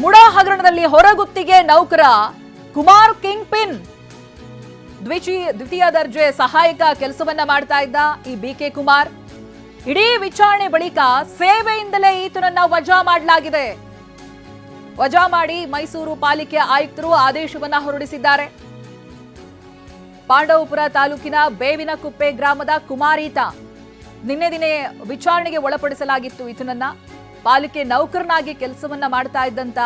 ಮುಡಾ ಹಗರಣದಲ್ಲಿ ಹೊರಗುತ್ತಿಗೆ ನೌಕರ ಕುಮಾರ್ ಕಿಂಗ್ ಪಿನ್ ದ್ವಿಚಿ, ದ್ವಿತೀಯ ದರ್ಜೆ ಸಹಾಯಕ ಕೆಲಸವನ್ನ ಮಾಡ್ತಾ ಇದ್ದ ಈ ಬಿ ಕೆ ಕುಮಾರ್. ಇಡೀ ವಿಚಾರಣೆ ಬಳಿಕ ಸೇವೆಯಿಂದಲೇ ಈತನನ್ನ ವಜಾ ಮಾಡಲಾಗಿದೆ. ವಜಾ ಮಾಡಿ ಮೈಸೂರು ಪಾಲಿಕೆ ಆಯುಕ್ತರು ಆದೇಶವನ್ನ ಹೊರಡಿಸಿದ್ದಾರೆ. ಪಾಂಡವಪುರ ತಾಲೂಕಿನ ಬೇವಿನ ಕುಪ್ಪೆ ಗ್ರಾಮದ ಕುಮಾರೀತ. ನಿನ್ನೆ ದಿನೇ ವಿಚಾರಣೆಗೆ ಒಳಪಡಿಸಲಾಗಿತ್ತು ಈತನನ್ನ. ಪಾಲಿಕೆ ನೌಕರನಾಗಿ ಕೆಲಸವನ್ನ ಮಾಡ್ತಾ ಇದ್ದಂತ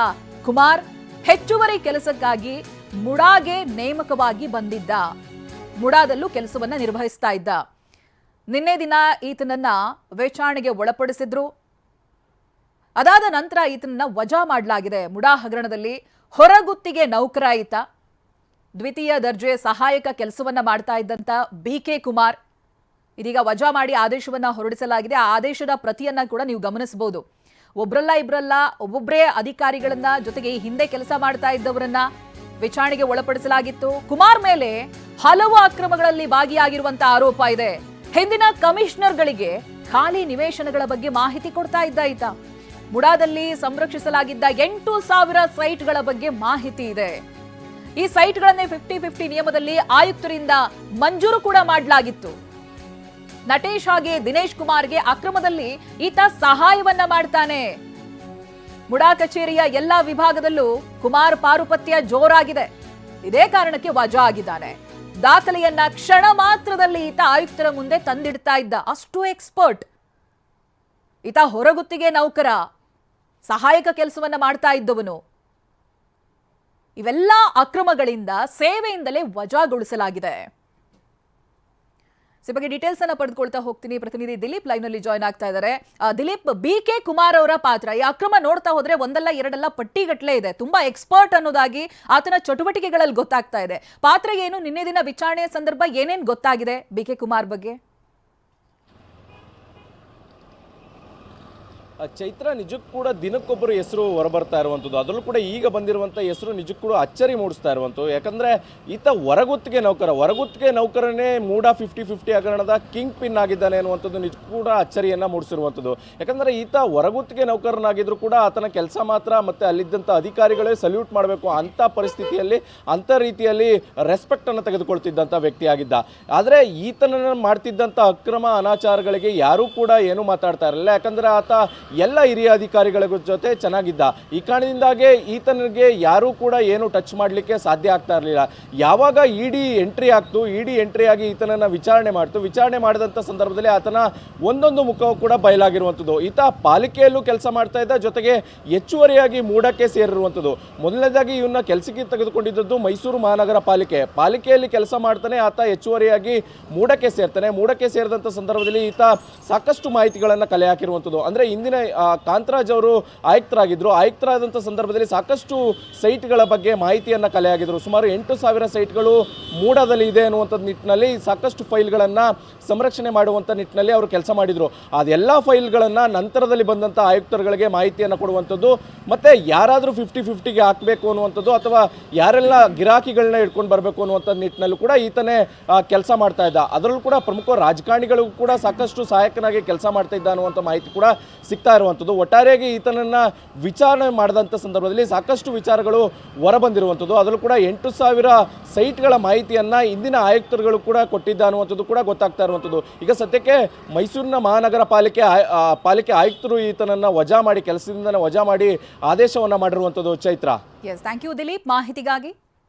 ಕುಮಾರ್ ಹೆಚ್ಚುವರಿ ಕೆಲಸಕ್ಕಾಗಿ ಮುಡಾಗೆ ನೇಮಕವಾಗಿ ಬಂದಿದ್ದ. ಮುಡಾದಲ್ಲೂ ಕೆಲಸವನ್ನ ನಿರ್ವಹಿಸ್ತಾ ಇದ್ದ. ನಿನ್ನೆ ದಿನ ಈತನನ್ನ ವಿಚಾರಣೆಗೆ ಒಳಪಡಿಸಿದ್ರು. ಅದಾದ ನಂತರ ಈತನನ್ನ ವಜಾ ಮಾಡಲಾಗಿದೆ. ಮುಡಾ ಹಗರಣದಲ್ಲಿ ಹೊರಗುತ್ತಿಗೆ ನೌಕರ ಈತ. ದ್ವಿತೀಯ ದರ್ಜೆ ಸಹಾಯಕ ಕೆಲಸವನ್ನ ಮಾಡ್ತಾ ಇದ್ದಂತ ಬಿ ಕೆ ಕುಮಾರ್. ಇದೀಗ ವಜಾ ಮಾಡಿ ಆದೇಶವನ್ನ ಹೊರಡಿಸಲಾಗಿದೆ. ಆ ಆದೇಶದ ಪ್ರತಿಯನ್ನ ಕೂಡ ನೀವು ಗಮನಿಸಬಹುದು. ಒಬ್ರಲ್ಲ ಇಬ್ರಲ್ಲ ಒಬ್ಬೊಬ್ಬರೇ ಅಧಿಕಾರಿಗಳನ್ನ ಜೊತೆಗೆ ಈ ಹಿಂದೆ ಕೆಲಸ ಮಾಡ್ತಾ ಇದ್ದವರನ್ನ ವಿಚಾರಣೆಗೆ ಒಳಪಡಿಸಲಾಗಿತ್ತು. ಕುಮಾರ್ ಮೇಲೆ ಹಲವು ಅಕ್ರಮಗಳಲ್ಲಿ ಭಾಗಿಯಾಗಿರುವಂತ ಆರೋಪ ಇದೆ. ಹಿಂದಿನ ಕಮಿಷನರ್ಗಳಿಗೆ ಖಾಲಿ ನಿವೇಶನಗಳ ಬಗ್ಗೆ ಮಾಹಿತಿ ಕೊಡ್ತಾ ಇದ್ದ ಈತ. ಮುಡಾದಲ್ಲಿ ಸಂರಕ್ಷಿಸಲಾಗಿದ್ದ ಎಂಟು ಸಾವಿರ ಸೈಟ್ಗಳ ಬಗ್ಗೆ ಮಾಹಿತಿ ಇದೆ. ಈ ಸೈಟ್ಗಳನ್ನೇ ಫಿಫ್ಟಿ ಫಿಫ್ಟಿ ನಿಯಮದಲ್ಲಿ ಆಯುಕ್ತರಿಂದ ಮಂಜೂರು ಕೂಡ ಮಾಡಲಾಗಿತ್ತು. ನಟೇಶ್ ಹಾಗೆ ದಿನೇಶ್ ಕುಮಾರ್ಗೆ ಅಕ್ರಮದಲ್ಲಿ ಈತ ಸಹಾಯವನ್ನ ಮಾಡ್ತಾನೆ. ಮುಡಾ ಕಚೇರಿಯ ಎಲ್ಲಾ ವಿಭಾಗದಲ್ಲೂ ಕುಮಾರ್ ಪಾರುಪತ್ಯ ಜೋರಾಗಿದೆ. ಇದೇ ಕಾರಣಕ್ಕೆ ವಜಾ ಆಗಿದ್ದಾನೆ. ದಾಖಲೆಯನ್ನ ಕ್ಷಣ ಮಾತ್ರದಲ್ಲಿ ಈತ ಆಯುಕ್ತರ ಮುಂದೆ ತಂದಿಡ್ತಾ ಇದ್ದ. ಅಷ್ಟು ಎಕ್ಸ್ಪರ್ಟ್. ಈತ ಹೊರಗುತ್ತಿಗೆ ನೌಕರ. ಸಹಾಯಕ ಕೆಲಸವನ್ನ ಮಾಡ್ತಾ ಇದ್ದವನು. ಇವೆಲ್ಲ ಅಕ್ರಮಗಳಿಂದ ಸೇವೆಯಿಂದಲೇ ವಜಾಗೊಳಿಸಲಾಗಿದೆ. ಈ ಬಗ್ಗೆ ಡೀಟೇಲ್ಸ್ ಅನ್ನ ಪಡೆದುಕೊಳ್ತಾ ಹೋಗ್ತೀನಿ. ಪ್ರತಿನಿಧಿ ದಿಲೀಪ್ ಲೈನ್ ಅಲ್ಲಿ ಜಾಯ್ನ್ ಆಗ್ತಾ ಇದ್ದಾರೆ ದಿಲೀಪ್ ಬಿ ಕೆ ಕುಮಾರ್ ಅವರ ಪಾತ್ರ. ಈ ಅಕ್ರಮ ನೋಡ್ತಾ ಹೋದ್ರೆ ಒಂದಲ್ಲ ಎರಡಲ್ಲ ಪಟ್ಟಿಗಟ್ಟಲೆ ಇದೆ. ತುಂಬಾ ಎಕ್ಸ್ಪರ್ಟ್ ಅನ್ನೋದಾಗಿ ಆತನ ಚಟುವಟಿಕೆಗಳಲ್ಲಿ ಗೊತ್ತಾಗ್ತಾ ಇದೆ. ಪಾತ್ರ ಏನು? ನಿನ್ನೆ ದಿನ ವಿಚಾರಣೆಯ ಸಂದರ್ಭ ಏನೇನು ಗೊತ್ತಾಗಿದೆ ಬಿ ಕೆ ಕುಮಾರ್ ಬಗ್ಗೆ? ಚೈತ್ರ ನಿಜಕ್ಕೂ ಕೂಡ ದಿನಕ್ಕೊಬ್ಬರು ಹೆಸರು ಹೊರಬರ್ತಾ ಇರುವಂಥದ್ದು. ಅದರಲ್ಲೂ ಕೂಡ ಈಗ ಬಂದಿರುವಂಥ ಹೆಸರು ನಿಜಕ್ಕೂ ಕೂಡ ಅಚ್ಚರಿ ಮೂಡಿಸ್ತಾ ಇರುವಂಥದ್ದು. ಯಾಕಂದರೆ ಈತ ಹೊರಗುತ್ತಿಗೆ ನೌಕರ. ಹೊರಗುತ್ತಿಗೆ ನೌಕರನೇ ಮೂಡ ಫಿಫ್ಟಿ ಫಿಫ್ಟಿ ಹಗರಣದ ಕಿಂಗ್ ಪಿನ್ ಆಗಿದ್ದಾನೆ ಅನ್ನುವಂಥದ್ದು ನಿಜಕ್ಕೂ ಕೂಡ ಅಚ್ಚರಿಯನ್ನು ಮೂಡಿಸಿರುವಂಥದ್ದು. ಯಾಕಂದರೆ ಈತ ಹೊರಗುತ್ತಿಗೆ ನೌಕರನಾಗಿದ್ದರೂ ಕೂಡ ಆತನ ಕೆಲಸ ಮಾತ್ರ ಮತ್ತು ಅಲ್ಲಿದ್ದಂಥ ಅಧಿಕಾರಿಗಳೇ ಸಲ್ಯೂಟ್ ಮಾಡಬೇಕು ಅಂಥ ಪರಿಸ್ಥಿತಿಯಲ್ಲಿ ಅಂಥ ರೀತಿಯಲ್ಲಿ ರೆಸ್ಪೆಕ್ಟನ್ನು ತೆಗೆದುಕೊಳ್ತಿದ್ದಂಥ ವ್ಯಕ್ತಿಯಾಗಿದ್ದ. ಆದರೆ ಈತನನ್ನು ಮಾಡ್ತಿದ್ದಂಥ ಅಕ್ರಮ ಅನಾಚಾರಗಳಿಗೆ ಯಾರೂ ಕೂಡ ಏನೂ ಮಾತಾಡ್ತಾ ಇರಲಿಲ್ಲ. ಯಾಕಂದರೆ ಆತ ಎಲ್ಲ ಹಿರಿಯ ಅಧಿಕಾರಿಗಳ ಜೊತೆ ಚೆನ್ನಾಗಿದ್ದ. ಈ ಕಾರಣದಿಂದಾಗಿ ಈತನಿಗೆ ಯಾರೂ ಕೂಡ ಏನು ಟಚ್ ಮಾಡಲಿಕ್ಕೆ ಸಾಧ್ಯ ಆಗ್ತಾ ಇರಲಿಲ್ಲ. ಯಾವಾಗ ಇಡಿ ಎಂಟ್ರಿ ಆಗ್ತು, ಇಡಿ ಎಂಟ್ರಿ ಆಗಿ ಈತನನ್ನು ವಿಚಾರಣೆ ಮಾಡ್ತು, ವಿಚಾರಣೆ ಮಾಡಿದಂಥ ಸಂದರ್ಭದಲ್ಲಿ ಆತನ ಒಂದೊಂದು ಮುಖವು ಕೂಡ ಬಯಲಾಗಿರುವಂಥದ್ದು ಈತ ಪಾಲಿಕೆಯಲ್ಲೂ ಕೆಲಸ ಮಾಡ್ತಾ ಇದ್ದ, ಜೊತೆಗೆ ಹೆಚ್ಚುವರಿಯಾಗಿ ಮೂಡಕ್ಕೆ ಸೇರಿರುವಂಥದ್ದು ಮೊದಲನೇದಾಗಿ ಇವನ್ನ ಕೆಲಸಕ್ಕೆ ತೆಗೆದುಕೊಂಡಿದ್ದದ್ದು ಮೈಸೂರು ಮಹಾನಗರ ಪಾಲಿಕೆ. ಪಾಲಿಕೆಯಲ್ಲಿ ಕೆಲಸ ಮಾಡ್ತಾನೆ, ಆತ ಹೆಚ್ಚುವರಿಯಾಗಿ ಮೂಡಕ್ಕೆ ಸೇರ್ತಾನೆ. ಮೂಡಕ್ಕೆ ಸೇರಿದಂಥ ಸಂದರ್ಭದಲ್ಲಿ ಈತ ಸಾಕಷ್ಟು ಮಾಹಿತಿಗಳನ್ನು ಕಲೆ ಹಾಕಿರುವಂಥದ್ದು ಅಂದರೆ ಇಂದಿನ ಆ, ಕಾಂತರಾಜ್ ಅವರು ಆಯುಕ್ತರಾಗಿದ್ದರು ಆಯುಕ್ತರಾದಂಥ ಸಂದರ್ಭದಲ್ಲಿ ಸಾಕಷ್ಟು ಸೈಟ್ಗಳ ಬಗ್ಗೆ ಮಾಹಿತಿಯನ್ನು ಕಲೆ ಹಾಕಿದ್ರು ಸುಮಾರು ಎಂಟು ಸಾವಿರ ಸೈಟ್ಗಳು ಮೂಡದಲ್ಲಿ ಇದೆ ಅನ್ನುವಂಥದ್ದು ನಿಟ್ಟಿನಲ್ಲಿ ಸಾಕಷ್ಟು ಫೈಲ್ಗಳನ್ನು ಸಂರಕ್ಷಣೆ ಮಾಡುವಂಥ ನಿಟ್ಟಿನಲ್ಲಿ ಅವರು ಕೆಲಸ ಮಾಡಿದರು. ಅದೆಲ್ಲ ಫೈಲ್ಗಳನ್ನು ನಂತರದಲ್ಲಿ ಬಂದಂಥ ಆಯುಕ್ತರುಗಳಿಗೆ ಮಾಹಿತಿಯನ್ನು ಕೊಡುವಂಥದ್ದು ಮತ್ತು ಯಾರಾದರೂ ಫಿಫ್ಟಿ ಫಿಫ್ಟಿಗೆ ಹಾಕಬೇಕು ಅನ್ನುವಂಥದ್ದು ಅಥವಾ ಯಾರೆಲ್ಲ ಗಿರಾಕಿಗಳನ್ನ ಇಟ್ಕೊಂಡು ಬರಬೇಕು ಅನ್ನುವಂಥ ನಿಟ್ಟಿನಲ್ಲೂ ಕೂಡ ಈತನೇ ಕೆಲಸ ಮಾಡ್ತಾ ಇದ್ದ. ಅದರಲ್ಲೂ ಕೂಡ ಪ್ರಮುಖ ರಾಜಕಾರಣಿಗಳಿಗೂ ಕೂಡ ಸಾಕಷ್ಟು ಸಹಾಯಕನಾಗಿ ಕೆಲಸ ಮಾಡ್ತಾ ಇದ್ದ ಅನ್ನುವಂಥ ಮಾಹಿತಿ ಕೂಡ ಸಿಗ್ತಾ ಇರುವಂಥದ್ದು. ಒಟ್ಟಾರೆಯಾಗಿ ಈತನನ್ನು ವಿಚಾರಣೆ ಮಾಡಿದಂಥ ಸಂದರ್ಭದಲ್ಲಿ ಸಾಕಷ್ಟು ವಿಚಾರಗಳು ಹೊರಬಂದಿರುವಂಥದ್ದು. ಅದರಲ್ಲೂ ಕೂಡ ಎಂಟು ಸಾವಿರ ಸೈಟ್ಗಳ ಮಾಹಿತಿಯನ್ನು ಇಂದಿನ ಆಯುಕ್ತರುಗಳು ಕೂಡ ಕೊಟ್ಟಿದ್ದ ಅನ್ನುವಂಥದ್ದು ಕೂಡ ಗೊತ್ತಾಗ್ತಾ ಇರುವಂಥದ್ದು. ಈಗ ಸದ್ಯಕ್ಕೆ ಮೈಸೂರಿನ ಮಹಾನಗರ ಪಾಲಿಕೆ ಪಾಲಿಕೆ ಆಯುಕ್ತರು ಈತನನ್ನು ವಜಾ ಮಾಡಿ ಕೆಲಸದಿಂದ ವಜಾ ಮಾಡಿ ಆದೇಶವನ್ನು ಮಾಡಿರುವಂಥದ್ದು Chaitra. Yes thank you Dilip ಮಾಹಿತಿಗಾಗಿ